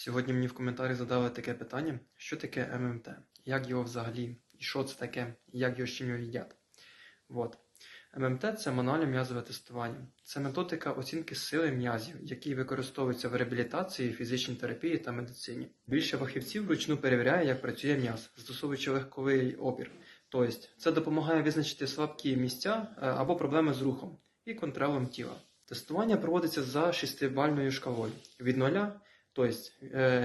Сьогодні мені в коментарі задали таке питання, що таке ММТ, як його взагалі, і що це таке, і як його з чим їдять. Вот. ММТ це мануальне м'язове тестування. Це методика оцінки сили м'язів, які використовуються в реабілітації, фізичній терапії та медицині. Більше фахівців вручну перевіряє, як працює м'яз, застосовуючи легковий опір. Тобто, це допомагає визначити слабкі місця е, або проблеми з рухом і контролем тіла. Тестування проводиться за шестибальною шкалою від 0 Тобто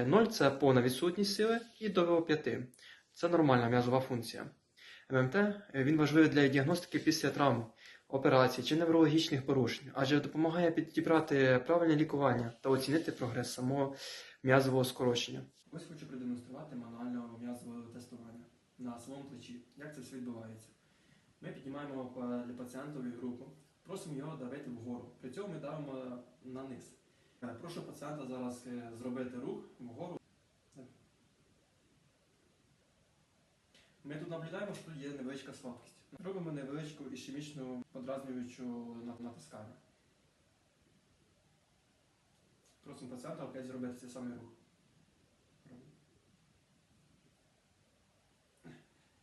0 це повна відсутність сили і до 5 це нормальна м'язова функція. ММТ е, він важливий для діагностики після травм, операцій чи неврологічних порушень, адже допомагає підібрати правильне лікування та оцінити прогрес самого м'язового скорочення. Ось хочу продемонструвати мануальне м'язове тестування на своєму плечі. Як це все відбувається? Ми піднімаємо для пацієнтові руку, просимо його давити вгору. При цьому ми давимо на низ. Прошу пацієнта зараз е, зробити рух вгору. Ми тут наблюдаємо, що тут є невеличка слабкість. Робимо невеличку ішемічну подразнюючу на- натискання. Просимо пацієнта опять зробити цей самий рух.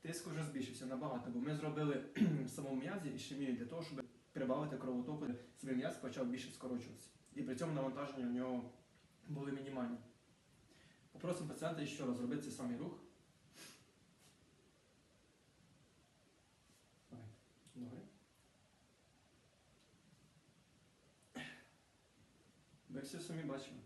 Тиск вже збільшився набагато, бо ми зробили в самому м'язі ішемію для того, щоб прибавити кровотоку, свій м'яз почав більше скорочуватися. І при цьому навантаження у нього були мінімальні. Попросимо пацієнта ще раз зробити цей самий рух. Добре. Ви все самі бачили.